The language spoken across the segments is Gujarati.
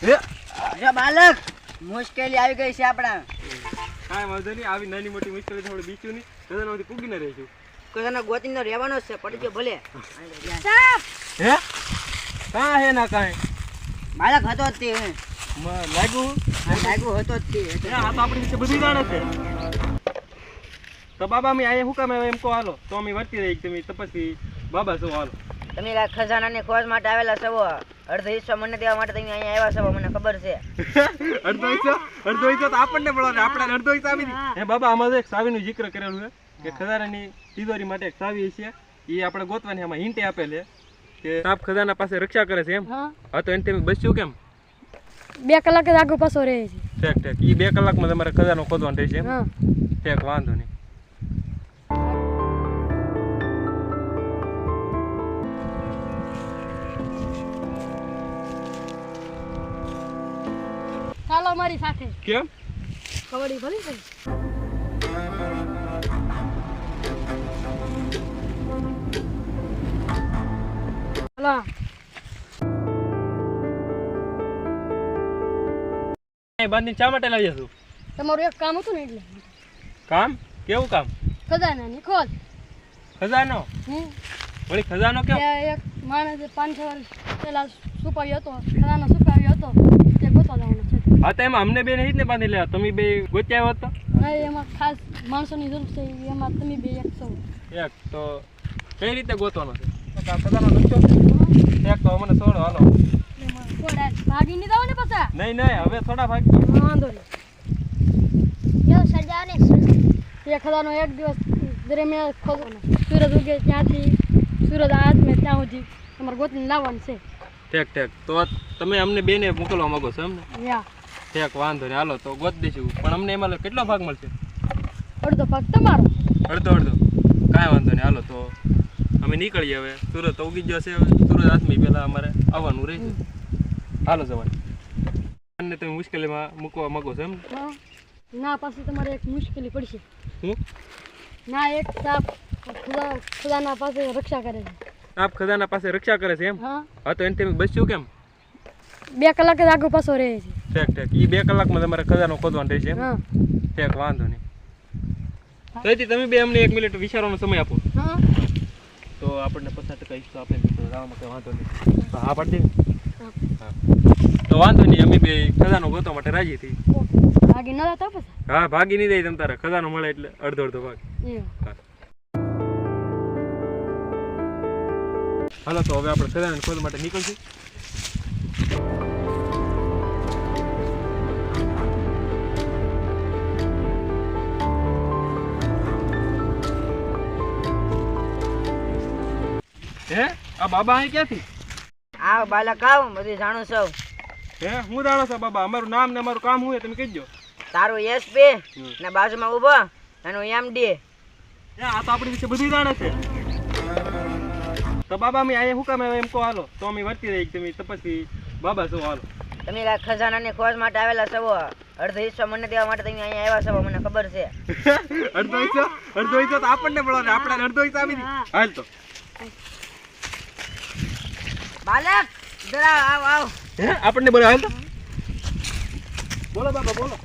બાલક મુશ્કેલી આવી ગઈ છે આપણા. કાંઈ વાંધો નહીં આવી નાની મોટી મુશ્કેલી થોડી બીચું નહીં. ખજાનામાંથી ન રહીશું કદાના ગોતી નો રહેવાનો જ છે પડી ગયો ભલે. હે? કાં હે ના કાંઈ? બાળક હતો જ તે. લાગ્યું? લાગ્યું હતો જ તે. આ તો આપણી વિશે બધું જાણે છે. તો બાબા મેં અહીંયા શું કામ આવ્યા એમ કહો હાલો. તો અમે વર્તી રહી તમે તપસ્વી બાબા શું હાલો. તમે ખજાના ને ખોજ માટે આવેલા છો અડધો હિસ્સો મને દેવા માટે તમે અહીંયા આવ્યા છો મને ખબર છે. અડધો હિસ્સો? અડધો હિસ્સો તો આપણને મળો ને આપણે અડધો હિસ્સો આપી હે બાબા આમાં તો એક સાવીનું જિક્ર કરેલું છે કે ખજાનાની તિજોરી માટે એક સાવી છે એ આપણે ગોતવાની આમાં હિંટે આપેલી છે કે સાપ ખજાના પાસે રક્ષા કરે છે એમ. હા. હા તો એને તમે બચ્યું કેમ? બે કલાક જ આગળ પાછો રહે છે. ઠેક ઠેક. એ બે કલાકમાં તમારે ખજાનો ખોદવાનો રહેશે એમ. હા. ઠેક વાંધો નહીં. ચાલો મારી સાથે. કેમ? કબડ્ડી ભલી થઈ હલો. અહીં ચા માટે લાવીએ છું? તમારું એક કામ હતું ને એટલે. કામ? કેવું કામ? ખજાનાની ખોલ. ખજાનો? હમ. વળી ખજાનો કેમ એક માણસે પાંચ છ વર્ષ પહેલા સુપાવ્યો હતો ખજાનો સુપાવ્યો હતો. હા તો એમાં અમને બે નહીં ને બાંધી લેવા. તમે બે ગોત્યા હતો તો? હા એમાં ખાસ માણસોની જરૂર છે. એમાં તમે બે એક છો. એક તો કઈ રીતે ગોતવાનો? છે તો કાં ખજાનો નકશો છે. એક તો મને છોડો હાલો. ભાગી નહીં દઉં ને પાછા? નહીં નહીં હવે થોડા ભાગ વાંધો નહીં. એ ખજાનો એક દિવસ દરમિયાન ખોદવાનો સૂરજ ઉગે ત્યાંથી સૂરજ મેં ત્યાં સુધી તમારે ગોતીને લાવવાનું છે. ઠેક ઠેક. તો તમે અમને બેને મોકલવા માંગો છો એમને? યા. ઠેક વાંધો નહીં. હાલો તો ગોત દઈશું. પણ અમને એમાં કેટલો ભાગ મળશે? અડધો ભાગ તમારો. અડધો અડધો. કાંઈ વાંધો નહીં. હાલો તો અમે નીકળીએ હવે. સુરત ઉગી જશે હવે. સુરત હાથમી પહેલાં અમારે આવવાનું રહેશે હાલો જવાનું અને તમે મુશ્કેલીમાં મૂકવા માંગો છો એમ? ના પાસે તમારે એક મુશ્કેલી પડશે. હું? ના એક સાપ ખુદા ખુદાના પાસે રક્ષા કરે છે. આપ ખજાના પાસે રક્ષા કરે છે એમ? હા. તો એને તમે બચ્યું કેમ? બે કલાક જ આગળ પાછો રહે છે. ઠેક ઠેક એ બે કલાકમાં તમારે ખજાનો ખોદવાનો રહેશે ઠેક વાંધો નહીં. તેથી તમે બે અમને એક મિનિટ વિચારવાનો સમય આપો. હા. તો આપણને પચાસ ટકા હિસ્સો આપે તો જવામાં કંઈ વાંધો નહીં. તો હા પાડી દે હા. તો વાંધો નહીં અમે બે ખજાનો ગોતવા માટે રાજી થઈ ભાગી ન પછી? હા ભાગી નહીં દે તમ તારે. ખજાનો મળે એટલે અડધો અડધો ભાગ. હા. હાલો તો હવે આપણે ખજાના ખોદ માટે નીકળશું. આ બાબા અહીં ક્યાંથી? આ બાલક આવ બધું જાણું છું. હે હું જાણો છો બાબા અમારું નામ ને અમારું કામ હોય તમે કહેજો. તારું એસપી ને બાજુમાં ઊભો એનું એમડી હે આ તો આપણી વિશે બધું જાણે છે. તો બાબા મેં અહીંયા શું કામ એમ કહો હાલો. તો અમે વર્તી રહી તમે તપસ્વી બાબા શું હાલો. તમે ખજાનાની ખોજ માટે આવેલા છો અડધો હિસ્સો મને દેવા માટે તમે અહીંયા આવ્યા છો મને ખબર છે. અડધો હિસ્સો? અડધો હિસ્સો તો આપણને મળો ને આપણે અડધો હિસ્સો આપી હાલ તો. બાલક જરા આવ આવ. હે? આપણને બોલો હાલ તો. બોલો બાબા બોલો.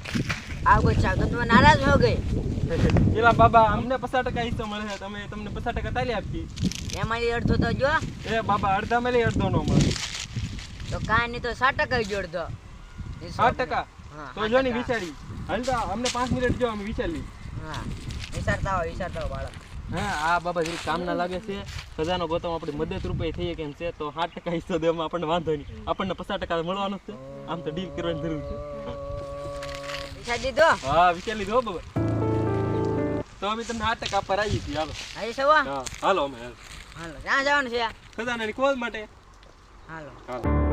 આવ કોઈ ચાલ તો તમે નારાજ હો ગઈ. પેલા બાબા અમને પચાસ ટકા હિસ્સો મળે છે. તમે તમને પચાસ ટકા તાલી આપી એ અડધો તો જો. એ બાબા અડધા મેલે અડધો નો મળે. તો કાંઈ નહીં તો સાત ટકા જ અડધો સાત ટકા? હા, તો જો ની વિચારી. હાલ તો અમને પાંચ મિનિટ જો અમે વિચારી હા વિચારતા હો વિચારતા હો બાળક. હા આ બાબા જરી કામ ના લાગે છે. ખજાનો ગોતમ આપણી મદદ રૂપે થઈએ કેમ છે તો સાત ટકા હિસ્સો દેવામાં આપણને વાંધો નહીં. આપણને પચાસ ટકા મળવાનો છે. આમ તો ડીલ કરવાની જરૂર છે. હા વિચાર લીધો બાબા. તો અમે તમને આઠ ટકા પર આવી હતી હાલો. આવી સવા હાલો અમે હાલો. હાલો ક્યાં જવાનું છે ખજાનાની કોલ માટે. હાલો. હાલો.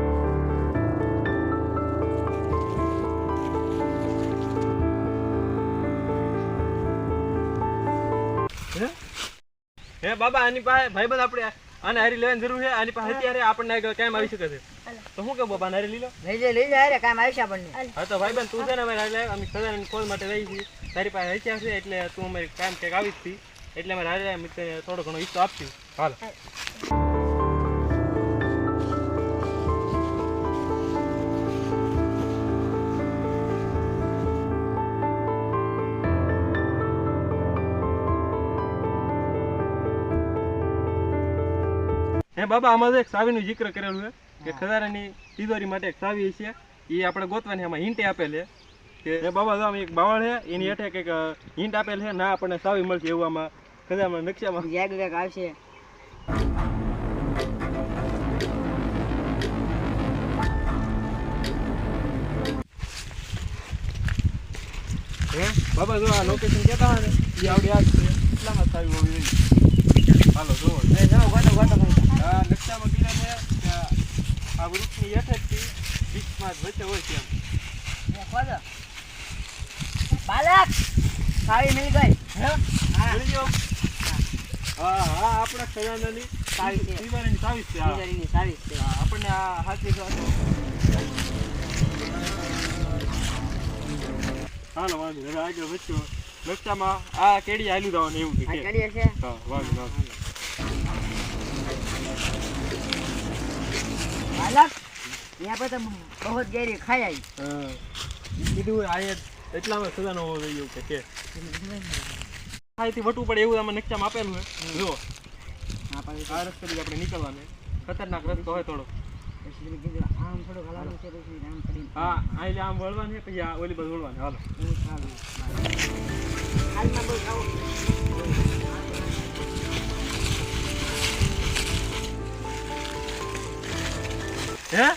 હે બાબા આની પાસે ભાઈબંધ આપણે આને હારી લેવાની જરૂર છે? આની પાસે અત્યારે આપણને કામ આવી શકે છે. તો શું કે બાબા હારી લો? લઈ જાય લઈ જાય કામ આવી છે આપણને. હા તો ભાઈબંધ તું છે ને અમારે હારી લે અમે ખજાનાની કોલ માટે રહી છીએ. તારી પાસે હચ્યા છે? એટલે તું અમારે કામ કંઈક આવી જ હતી. એટલે અમારે હારી લે મિત્ર થોડો ઘણો હિસ્સો આપશું હાલો. હે બાબા આમાં તો એક સાવીનું જિક્ર કરેલું છે કે ખજારાની તિજોરી માટે એક સાવી છે. એ આપણે ગોતવાની આમાં હિંટ આપેલ છે કે હે બાબા જો એક બાવળ છે એની હેઠે કંઈક હિંટ આપેલ છે ના આપણને સાવી મળશે એવું આમાં ખજારામાં નકશામાં. જેગ વેગ આવશે? હે બાબા જો આ લોકેશન કહેતા હોય ને એ આવડી આ જ છે. એટલામાં સાવી હોવી જોઈએ. હાલો જુઓ. જાઓ ગોતો ગોતો છે કે આ વૃક્ષની હેઠળથી જ વચ્ચે હોય છે. બાલક સારી મિલ ગઈ હા? હા હા આપણા સાવી છે. દિવાળીની સાવી છે. સાવી છે આપણને આ હાથી હાલો વાંધો નહીં. હવે આગળ વધ્યો રસ્તામાં આ કેડી આલુ દાવાનું એવું કે. કેડી છે હા વાંધો માલક ત્યાં પર તમે બહુ ગેરી ખાઈ કીધું આ એટલામાં સજા ન હોવો જોઈએ કે પડે એવું આમાં નકશામાં આપેલું જો આ રસ્તેથી આપણે નીકળવાનું. ખતરનાક રસ્તો હોય થોડો આમ થોડો હલાવવાનું છે પછી આમ પડી આમ વળવાનું પછી આ ઓલી બાજુ વળવાનું. હાલો. હાલમાં બહુ હે?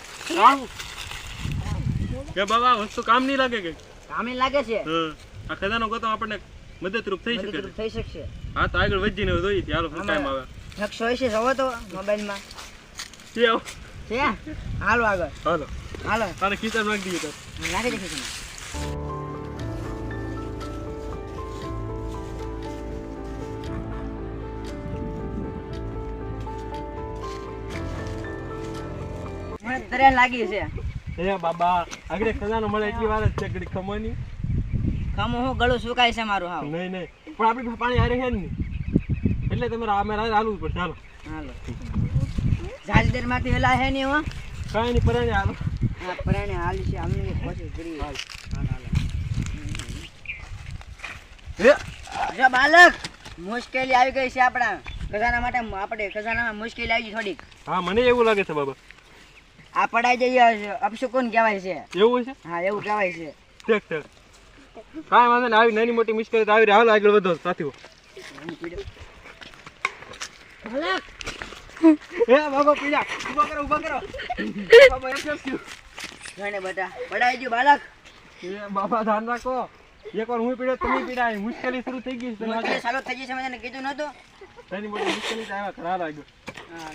કે બાબા વસ્તુ કામ નહીં લાગે કે? કામે લાગે છે? હા. આ ખજાનો ગોતો આપણને મદદરૂપ થઈ શકે થઈ શકશે. હા તો આગળ વધીને જોઈએ હાલો શું ટાઈમ આવે. નકશો છે જોવો તો મોબાઈલમાં. આવો. છે? હાલો આગળ. હાલો. હાલો. તારે ખીચર નાખી તો નાખી દે ખીચડી. તરે લાગી છે. હે બાબા આગળ ખજાનો મળે એટલી વાર જ છે ઘડી ખમોની. ખમો હું ગળું સુકાય છે મારું હાવ. નહીં નહીં. પણ આપણી પાસે પાણી હારે છે નહીં. એટલે તમારે અમે હાલવું પડશે. હાલો. હાલો. જાજદેરમાંથી વેલા હે નહીં હો? કાઈ નહીં પરાણે હાલો. હા પરાણે હાલ છે અમને પછી કરી હાલ. હે જો બાલક મુશ્કેલી આવી ગઈ છે આપણા. ખજાના માટે આપણે ખજાનામાં મુશ્કેલી આવી ગઈ થોડીક. હા મને એવું લાગે છે બાબા. આ પડાઈ જઈએ અપશુકુન કહેવાય છે. એવું છે? હા એવું કહેવાય છે. ઠીક ઠીક. કાંઈ વાંધો નહીં આવી નાની મોટી મુશ્કેલી તો આવી હાલો આગળ વધો સાથીઓ. હે બાબો પીડા. ઊભો કરો ઊભો કરો. બાબા એમ કેમ થયું. ઘણે બધા પડાઈ ગયું બાળક. એ બાબા ધ્યાન રાખો. એકવાર હું પીડ્યો તમે પીડાય મુશ્કેલી શરૂ થઈ ગઈ છે મુશ્કેલી ચાલુ થઈ ગઈ છે મને કીધું નતું નાની મોટી મુશ્કેલી આવ્યા ખરા લાગ્યો હા.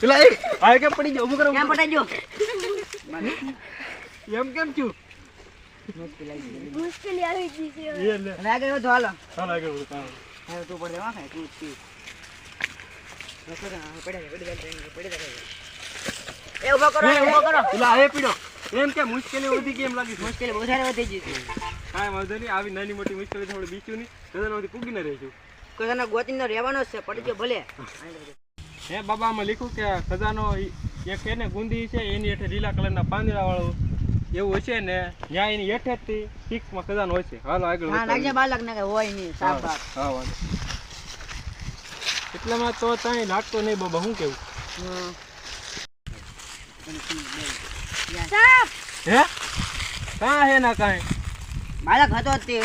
પેલા એ આ કેમ પડી ગયો? ઊભું કરો ક્યાં પડાઈ ગયો એમ કેમ થયું? મુશ્કેલી આવી ગઈ છે એ આગળ વધો હાલો. ચાલ આગળ વધો ચાલો. તું પડે વાંખે તું જ પી. રસ્તો તો હા, પડ્યા છે, પડી જાય, પડી જાય, પડી જાય. એ ઊભો કરો એ, ઊભો કરો. પેલા એ પીડો. એમ કે મુશ્કેલી વધી ગઈ લાગી મુશ્કેલી બહુ વધી ગઈ કાંઈ વાંધો નહીં આવી નાની મોટી મુશ્કેલી થોડી બીચું નહીં. ગદરમાંથી પૂગીને રહીશું કોઈ તને રહેવાનો જ છે પડી ગયો ભલે. હે બાબા આમાં લખ્યું કે ખજાનો એક એને ગુંદી છે એની હેઠે લીલા કલરના પાંદડા વાળું એવું હશે ને ત્યાં એની હેઠેથી ફિક્સમાં ખજાનો હોય છે હાલો આગળ હોય નહીં હા, એટલામાં તો ત્યાં લાગતો નહીં બાબા શું કેવું. હે? કાં હે ના કાંઈ? બાલક હતો તે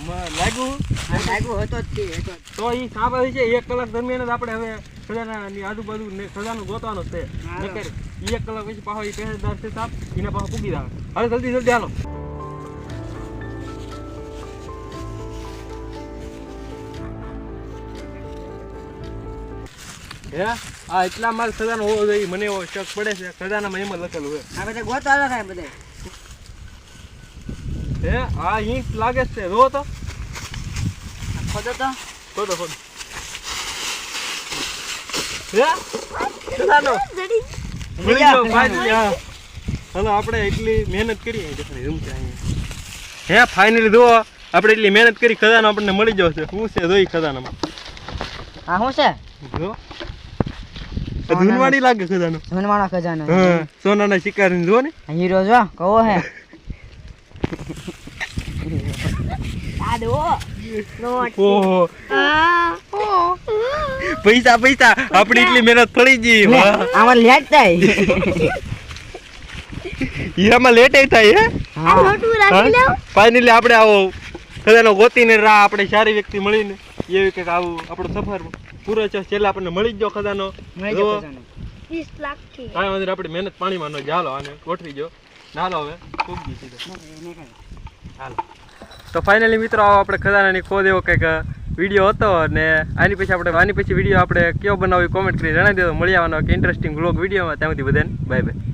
લાગ્યું? લાગ્યું હતો જ તે તો એ સાપ આવી છે એક કલાક દરમિયાન જ આપણે હવે ખજાનાની આજુબાજુ ને ખજાનો ગોતવાનો છે. નકર એક કલાક પછી પાછો એ પહેરેદાર છે સાપ એના પાછો પૂગી આવે જલ્દી જલ્દી હાલો. હે? આ એટલા માલ સજાનો હોવો જોઈએ મને એવો શક પડે છે. ખજાનામાં એમાં લખેલું હોય આ બધા ગોતા બધે. હે આ ઈંટ લાગે છે. રો તો. ખોદો તો. ખોદો ખોદો. આપણે એટલી મહેનત કરી. હે ફાઇનલી જુઓ. આપણે એટલી મહેનત કરી ખજાનો આપણને મળી જશે શું છે જોઈ ખજાનામાં? હા શું છે? જો ધૂનવાડી લાગે ખજાનો. જૂનવાળો ખજાનો. સોનાના શિકારી જો ને. હીરો જો કહો હે? પૈસા પૈસા આપણી એટલી મહેનત પડી ગઈ આમાં લેટ થાય એમાં લેટ થાય હે ફાઇનલી આપણે આવો ખજાનો ગોતીને રા આપણે સારી વ્યક્તિ મળીને એવી કંઈક આવું આપણો સફર પૂરો છે છેલ્લે આપણને મળી જ ગયો ખજાનો. ત્રીસ લાખથી આપણી મહેનત પાણીમાં ન જાલો અને આને ગોઠવી જો. નાલો હવે. ખૂબ ગઈ સીધો હાલો. તો ફાઇનલી મિત્રો, આવો આપણે ખજાનાની ખોદ એવો કંઈક વીડિયો હતો અને આની પછી આપણે આની પછી વીડિયો આપણે કયો બનાવી કોમેન્ટ કરી જણાવી દો મળી આવવાનો કે ઇન્ટરેસ્ટિંગ બ્લોગ વિડીયોમાં ત્યાં સુધી બધાને બાય બાય